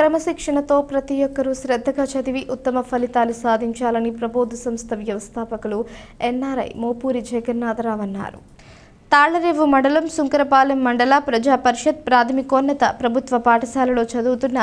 క్రమశిక్షణతో ప్రతి ఒక్కరూ శ్రద్ధగా చదివి ఉత్తమ ఫలితాలు సాధించాలని ప్రబోధ సంస్థ వ్యవస్థాపకులు ఎన్ఆర్ఐ మోపూరి జగన్నాథరావు అన్నారు. తాళ్ళరేవు మండలం సుంకరపాలెం మండల ప్రజా పరిషత్ ప్రాథమికోన్నత ప్రభుత్వ పాఠశాలలో చదువుతున్న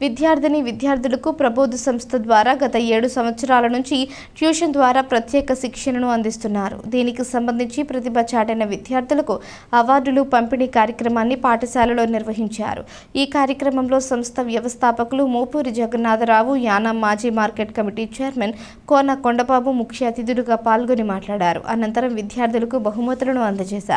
విద్యార్థిని విద్యార్థులకు ప్రబోధ సంస్థ ద్వారా గత ఏడు సంవత్సరాల నుంచి ట్యూషన్ ద్వారా ప్రత్యేక శిక్షణను అందిస్తున్నారు. దీనికి సంబంధించి ప్రతిభ చాటిన విద్యార్థులకు అవార్డులు పంపిణీ కార్యక్రమాన్ని పాఠశాలలో నిర్వహించారు. ఈ కార్యక్రమంలో సంస్థ వ్యవస్థాపకులు మోపూరి జగన్నాథరావు యానం మాజీ market committee chairman Kona Kondababu ముఖ్య అతిథులుగా పాల్గొని మాట్లాడారు. అనంతరం విద్యార్థులకు బహుమతులను అందజేశారు.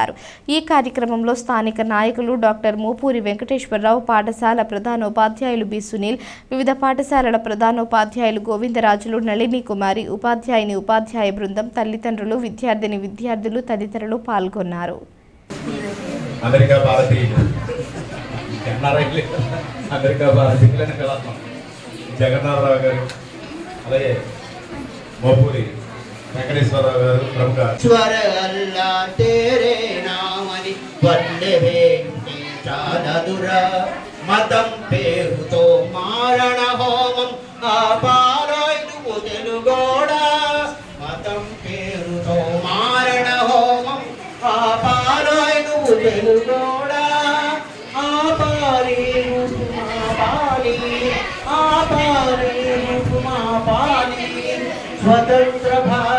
ఈ కార్యక్రమంలో స్థానిక నాయకులు డాక్టర్ మోపూరి వెంకటేశ్వరరావు పాఠశాల ప్రధానోపాధ్యాయులు బి. సునీల్ వివిధ పాఠశాలల ప్రధానోపాధ్యాయులు గోవిందరాజులు నళిని కుమారి ఉపాధ్యాయుని ఉపాధ్యాయ బృందం తల్లిదండ్రులు విద్యార్థిని విద్యార్థులు తదితరులు పాల్గొన్నారు. అమెరికా భారతీయులు. అమెరికా జగన్నాథరావు గారు అలాగే మోపూరి వెంకటేశ్వరరావు గారు ప్రముఖ స్వర తేరే నామని వల్లే చాలదురా. మతం పేరుతో మారణ హోమం ఆపారాయ్ నువ్వు తెలుగోడా మతం పేరుతో మారణ హోమం ఆపారాయ్ నువ్వు తెలుగోడా ఆపాలి నువ్వు పాలి ఆపాలి మా పాలి. స్వతంత్ర భారత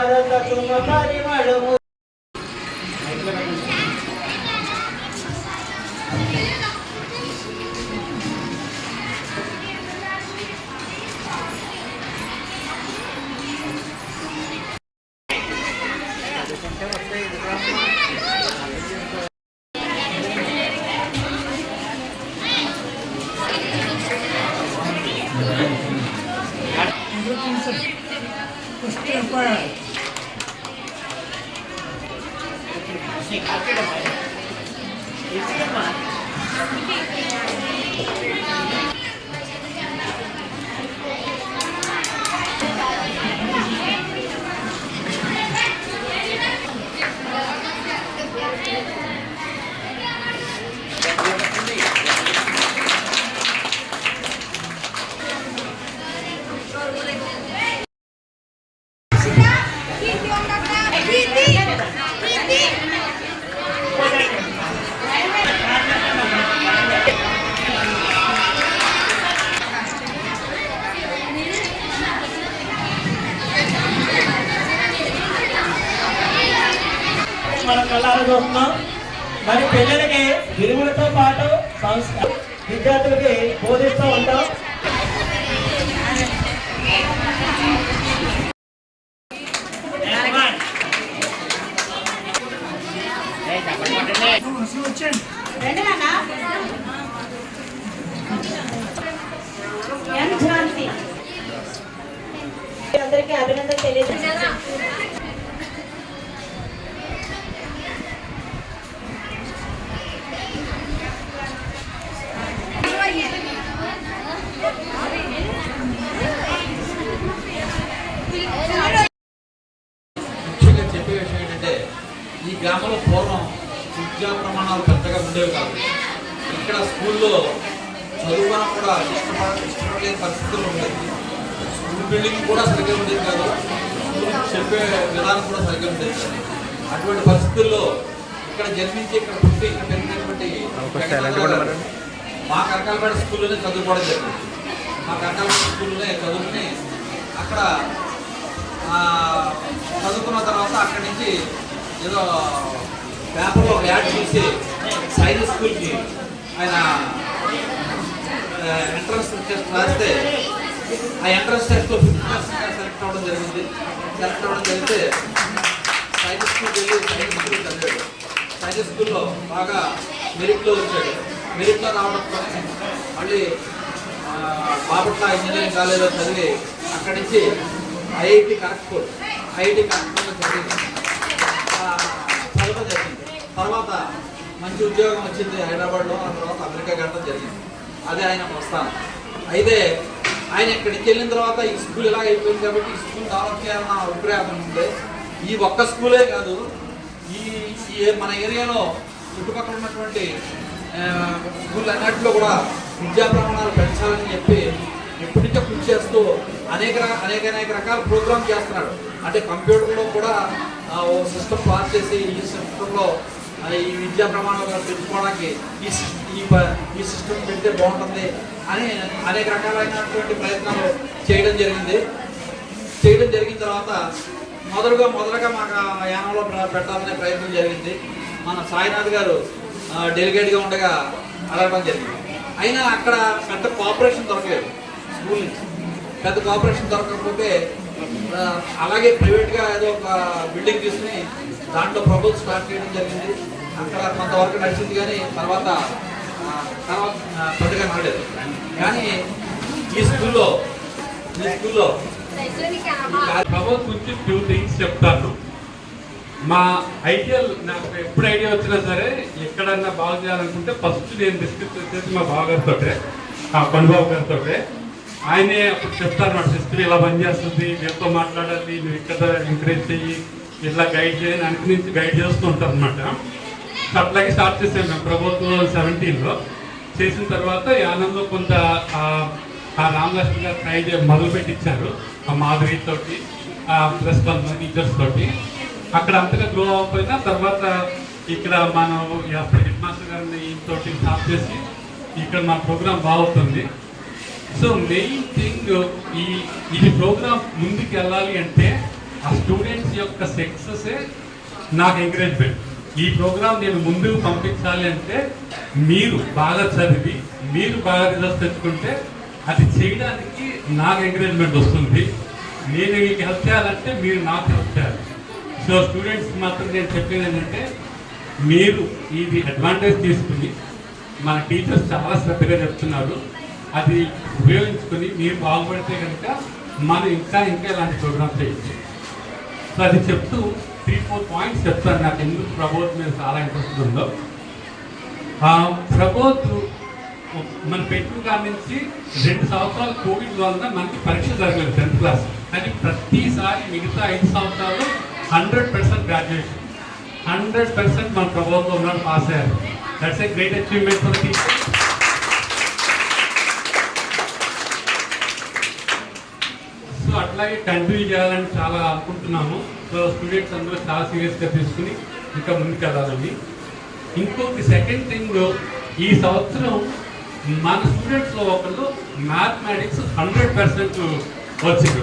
Thank. మనం కళ్ళారా చూస్తున్నాం మరి పిల్లలకి విలువలతో పాటు సంస్క విద్యార్థులకి బోధిస్తూ ఉంటాం. అందరికీ అభినందన తెలియజేస్తాను ముఖ్యంగా చెప్పే విషయం ఏంటంటే ఈ గ్రామంలో పూర్వం విద్యా ప్రమాణాలు పెద్దగా ఉండేవి కాదు. ఇక్కడ స్కూల్లో చదువుకోవడం కూడా ఇష్టపడ ఇష్టపడలేని పరిస్థితుల్లో ఉండేది స్కూల్ బిల్డింగ్ కూడా సరిగ్గా ఉండేది కాదు. చెప్పే విధానం కూడా సరిగ్గా ఉండేది అటువంటి పరిస్థితుల్లో ఇక్కడ జన్మించి ఇక్కడ పుట్టి ఇక్కడ పెరిగినటువంటి మా కరకాలపేట స్కూల్లోనే చదువుకోవడం జరిగింది. మా కరకాలపేట స్కూల్లోనే చదువుకుని అక్కడ చదువుకున్న తర్వాత అక్కడి నుంచి ఏదో పేపర్లో ఒక యాడ్ చూసి సైన్స్ స్కూల్కి ఆయన ఎంట్రన్స్ టెస్ట్ రాస్తే ఆ ఎంట్రన్స్ టెస్ట్లో ఫిఫ్త్ సెలెక్ట్ అవ్వడం జరిగింది. సెలెక్ట్ అవ్వడం జరిగితే సైన్స్ స్కూల్కి వెళ్ళి సైన్స్ స్కూల్ చదివాడు. సైన్స్ స్కూల్లో బాగా మెరిట్లో వచ్చాడు. మెరిట్లో రావడంతో మళ్ళీ బాపట్ల ఇంజనీరింగ్ కాలేజీలో చదివి అక్కడి నుంచి ఐఐటి కరెక్ట్ ఐఐటి కరెక్ట్ చదివి తర్వాత మంచి ఉద్యోగం వచ్చింది హైదరాబాద్లో ఆ తర్వాత అమెరికా గంటం జరిగింది. అదే ఆయన ప్రస్థానం. అయితే ఆయన ఇక్కడికి వెళ్ళిన తర్వాత ఈ స్కూల్ ఎలా అయిపోయింది కాబట్టి ఈ స్కూల్ డెవలప్ చేయాలన్న అభిప్రాయం ఉంటే ఈ ఒక్క స్కూలే కాదు ఈ మన ఏరియాలో చుట్టుపక్కల ఉన్నటువంటి స్కూల్ అన్నింటిలో కూడా విద్యా ప్రమాణాలు పెంచాలని చెప్పి అనేక చేస్తూ అనేక అనేక రకాల ప్రోగ్రామ్ చేస్తున్నాడు. అంటే కంప్యూటర్లో కూడా ఓ సిస్టమ్ పాస్ చేసి ఈ సిస్టంలో ఈ విద్యా ప్రమాణాలు పెంచుకోవడానికి ఈ ఈ ఈ సిస్టమ్ పెడితే బాగుంటుంది అని అనేక రకాలైనటువంటి ప్రయత్నాలు చేయడం జరిగింది. చేయడం జరిగిన తర్వాత మొదలుగా మొదలుగా మాకు యానంలో పెట్టాలనే ప్రయత్నం జరిగింది. మన సాయినాథ్ గారు డెలిగేట్గా ఉండగా అడగడం జరిగింది. అయినా అక్కడ పెద్ద కోఆపరేషన్ దొరకలేదు స్కూల్ నుంచి. పెద్ద కోఆపరేషన్ దొరకకపోతే అలాగే ప్రైవేట్గా ఏదో ఒక బిల్డింగ్ తీసుకుని దాంట్లో ప్రభుత్వం స్టార్ట్ చేయడం జరిగింది. అక్కడ కొంతవరకు నడిచింది కానీ తర్వాత తర్వాత పెద్దగా నడలేదు కానీ ఈ స్కూల్లో ఈ స్కూల్లో ప్రభావం గురించి ఫ్యూ థింగ్స్ చెప్తాను. మా ఐడియల్ నాకు ఎప్పుడు ఐడియా వచ్చినా సరే ఎక్కడన్నా బాగు చేయాలనుకుంటే ఫస్ట్ నేను డిస్కస్ చేసేది మా బావగారితో ఆ పనుబాబు గారితో ఆయనే అప్పుడు చెప్తారు మా సిస్టర్ ఇలా పనిచేస్తుంది వీళ్ళతో మాట్లాడాలి నువ్వు ఇక్కడ ఎంకరేజ్ చెయ్యి ఇట్లా గైడ్ చేయని అని నుంచి గైడ్ చేస్తూ ఉంటారు అనమాట అట్లాగే స్టార్ట్ చేసాం మేము ప్రభుత్వం సెవెంటీన్లో. చేసిన తర్వాత యానంలో కొంత ఆ, ఆ రామలక్ష్మి గారు ట్రై చే మొదలు పెట్టించారు ఆ మాధురి తోటి ప్లస్ కొంతమంది టీచర్స్ తోటి. అక్కడ అంతగా గ్రో అవ్వకపోయినా తర్వాత ఇక్కడ మనం అప్పుడు హెడ్ మాస్టర్ గారిని తోటి స్టాప్ చేసి ఇక్కడ మా ప్రోగ్రామ్ బాగుతుంది సో మెయిన్ థింగ్ ఈ ఇది ప్రోగ్రామ్ ముందుకు వెళ్ళాలి అంటే ఆ స్టూడెంట్స్ యొక్క సక్సెస్ నాకు ఎంకరేజ్మెంట్. ఈ ప్రోగ్రామ్ నేను ముందుకు పంపించాలి అంటే మీరు బాగా చదివి మీరు బాగా రిజల్ట్స్ తెచ్చుకుంటే అది చేయడానికి నాకు ఎంకరేజ్మెంట్ వస్తుంది. నేను మీకు హెల్ప్ చేయాలంటే మీరు నాకు హెల్ప్ చేయాలి. సో స్టూడెంట్స్ మాత్రం నేను చెప్పేది ఏంటంటే మీరు ఇది అడ్వాంటేజ్ తీసుకుని మన టీచర్స్ చాలా శ్రద్ధగా చెప్తున్నారు. అది ఉపయోగించుకుని మీరు బాగుపడితే కనుక మనం ఇంకా ఇంకా ఇలాంటి ప్రోగ్రామ్ చేయొచ్చు. సో అది చెప్తూ త్రీ ఫోర్ పాయింట్స్ చెప్తాను. నాకు ఎందుకు ప్రబోధ్ మీద చాలా ఇంట్రెస్ట్ ఉందో. ప్రబోధ్ మన పెట్టిన నుంచి రెండు సంవత్సరాలు కోవిడ్ వలన మనకి పరీక్ష జరగలేదు టెన్త్ క్లాస్ కానీ ప్రతిసారి మిగతా ఐదు సంవత్సరాలు hundred percent graduation hundred percent మన ప్రభుత్వం ఉన్నాడు పాస్ అయ్యారు that's a great achievement for teacher so అట్లాగే కంటిన్యూ చేయాలని చాలా అనుకుంటున్నాము. సో స్టూడెంట్స్ అందరూ చాలా సీరియస్గా తీసుకుని ఇంకా ముందుకెళ్ళాలని ఇంకొకటి సెకండ్ థింగ్ ఈ సంవత్సరం మన స్టూడెంట్స్లో ఒకళ్ళు మ్యాథమెటిక్స్ హండ్రెడ్ పర్సెంట్ వచ్చింది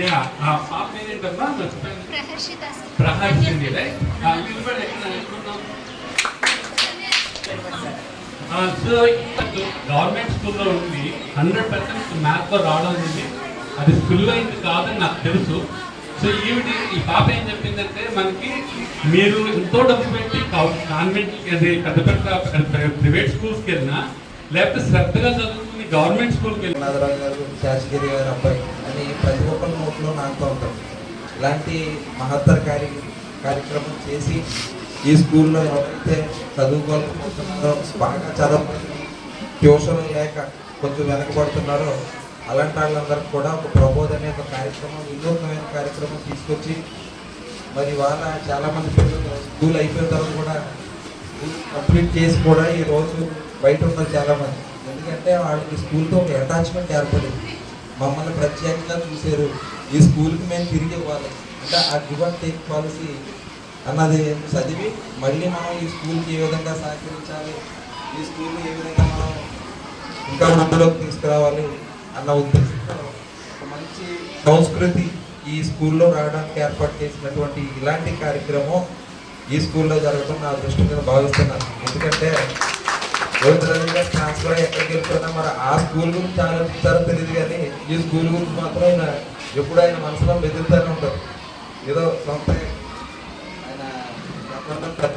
యా ఆ పాప ఏంటమ్మా? ప్రహర్షింది రైట్ నిలబడి ఎక్కడ అనుకున్నాం సో గవర్నమెంట్ స్కూల్లో ఉంది హండ్రెడ్ పర్సెంట్ మ్యాథ్లో రావడం ఉంది అది స్కూల్లో అయింది కాదని నాకు తెలుసు. సో ఈవిడ ఈ పాప ఏం చెప్పిందంటే మనకి మీరు ఎంతో డబ్బు పెట్టి కాన్వెంట్ అది పెద్ద పెద్ద ప్రైవేట్ స్కూల్స్కి వెళ్ళినా లేకపోతే శ్రద్ధగా చదువుకుని గవర్నమెంట్ స్కూల్కి వెళ్ళినా. గారు శాసగిరి గారు అబ్బాయి అని ప్రతి ఒక్కరి నోట్లో నాకుతూ ఉంటాం ఇలాంటి మహత్తర కార్య కార్యక్రమం చేసి ఈ స్కూల్లో ఎవరైతే చదువుకోవాలనుకుంటున్నారో బాగా చదవ ట్యూషన్ లేక కొంచెం వెనకబడుతున్నారో. అలాంటి వాళ్ళందరికీ కూడా ఒక ప్రబోధ అనే ఒక కార్యక్రమం వినూత్నమైన కార్యక్రమం తీసుకొచ్చి మరి వాళ్ళ చాలామంది పిల్లలు స్కూల్ అయిపోయిన తర్వాత కూడా కంప్లీట్ చేసి కూడా ఈ రోజు బయట ఉన్నారు చాలామంది. ఎందుకంటే వాళ్ళకి స్కూల్తో ఒక అటాచ్మెంట్ ఏర్పడింది. మమ్మల్ని ప్రత్యేకంగా చూశారు. ఈ స్కూల్కి మేము తిరిగి ఇవ్వాలి. అంటే ఆ గివ్ అండ్ టేక్ పాలసీ అన్నది చదివి మళ్ళీ మనం ఈ స్కూల్కి ఏ విధంగా సహకరించాలి? ఈ స్కూల్ని ఏ విధంగా మనం ఇంకా ముందులోకి తీసుకురావాలి అన్న ఉద్దేశంతో మంచి సంస్కృతి ఈ స్కూల్లో రావడానికి ఏర్పాటు చేసినటువంటి ఇలాంటి కార్యక్రమం ఈ స్కూల్లో జరగడం నా అదృష్టంగా భావిస్తున్నాను. ఎందుకంటే రవీంద్రనాథ్ ట్రాన్స్ఫర్ ఎక్కడికి వెళ్తున్నా మరి ఆ స్కూల్ గురించి ఆలోచిస్తారో తెలియదు కానీ ఈ స్కూల్ గురించి మాత్రం ఆయన ఎప్పుడు ఆయన మనసులో మెదులుతూనే ఉంటారు. ఏదో సొంత ఆయన